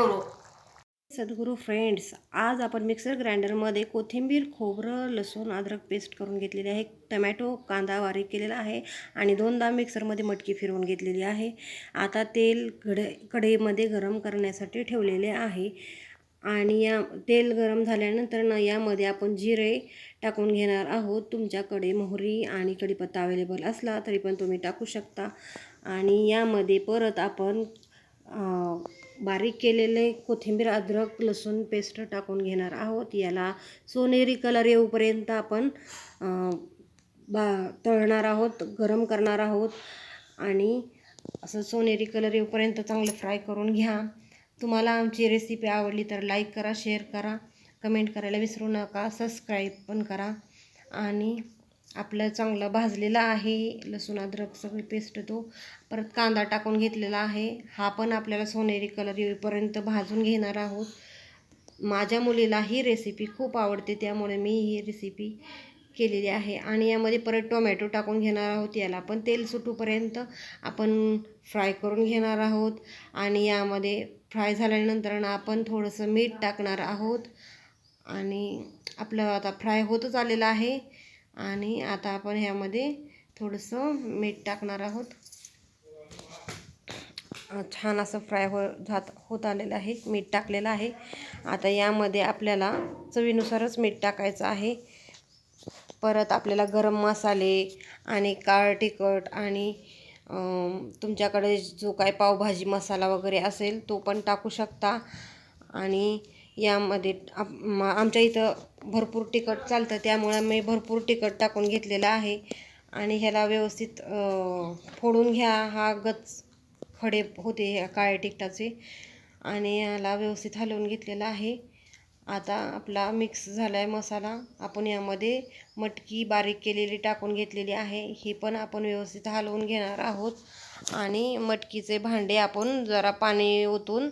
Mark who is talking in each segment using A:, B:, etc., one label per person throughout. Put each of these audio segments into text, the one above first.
A: करू?
B: सद्गुरू फ्रेंड्स आज आपण मिक्सर ग्राइंडरमध्ये कोथिंबीर खोबरं लसूण अद्रक पेस्ट करून घेतलेली आहे. टमॅटो कांदा बारीक केलेला आहे आणि दोनदा मिक्सरमध्ये मटकी फिरवून घेतलेली आहे. आता तेल कढ कढईमध्ये गरम करण्यासाठी ठेवलेले आहे. आणि या तेल गरम झाल्यानंतर ना यामध्ये आपण जिरे टाकून घेणार आहोत. तुमच्याकडे मोहरी आणि कढीपत्ता अवेलेबल असला तरी पण तुम्ही टाकू शकता. आणि यामध्ये परत आपण बारीक केलेले कोथिंबीर अद्रक लसूण पेस्ट टाकून घेणार आहोत. याला सोनेरी कलर येऊपर्यंत आपण बा तळणार आहोत गरम करणार आहोत. आणि असं सोनेरी कलर येऊपर्यंत चांगलं फ्राय करून घ्या. तुम्हाला आमची रेसिपी आवडली तर लाईक करा शेअर करा. कमेंट करायला विसरू नका सबस्क्राईब पण करा. आणि आपलं चांगलं भाजलेलं आहे लसूण अद्रक सगळी पेस्ट तो परत कांदा टाकून घेतलेला आहे. हा पण आपल्याला सोनेरी कलर येईपर्यंत भाजून घेणार आहोत. माझ्या मुलीला ही रेसिपी खूप आवडते त्यामुळे मी ही रेसिपी केलेली आहे. आणि यामध्ये परत टोमॅटो टाकून घेणार आहोत याला पण तेल सुटूपर्यंत आपण फ्राय करून घेणार आहोत. आणि यामध्ये फ्राय झाल्यानंतर आपण थोडंसं मीठ टाकणार आहोत. आणि आपलं आता फ्राय होतच आलेलं आहे. आणि आता आपण ह्यामध्ये थोडंसं मीठ टाकणार आहोत. छान असं फ्राय हो जात होत आलेलं आहे. मीठ टाकलेलं आहे. आता यामध्ये आपल्याला चवीनुसारच मीठ टाकायचं आहे. परत आपल्याला गरम मसाले आणि काळ तिखट आणि तुमच्याकडे जो काय पावभाजी मसाला वगैरे असेल तो पण टाकू शकता. आणि यामध्ये आप- म- आमच्या इथं भरपूर तिखट चालतं त्यामुळे मी भरपूर तिखट टाकून घेतलेलं आहे. आणि ह्याला व्यवस्थित फोडून घ्या. हा गच खडे होते ह्या काळ्या तिखटाचे. आणि ह्याला व्यवस्थित हलवून घेतलेला आहे. आता आपला मिक्स झाला आहे मसाला. आपण यामध्ये मटकी बारीक केलेली टाकून घेतलेली आहे. ही पण आपण व्यवस्थित हलवून घेणार आहोत. आणि मटकीचे भांडे आपण जरा पाणी ओतून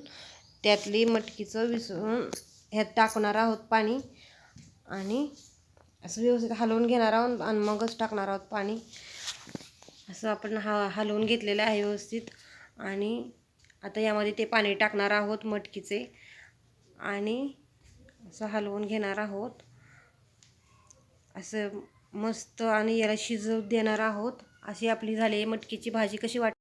B: त्यातली मटकीचं विसळून ह्यात टाकणार आहोत पाणी आणि असं व्यवस्थित हलवून घेणार आहोत आणि मगच टाकणार आहोत पाणी. असं आपण हा हलवून घेतलेलं आहे व्यवस्थित. आणि आता यामध्ये ते पाणी टाकणार आहोत मटकीचे. आणि असं हलवून घेणार आहोत. असं मस्त आणि याला शिजव देणार आहोत. अशी आपली झाली मटकीची भाजी. कशी वाट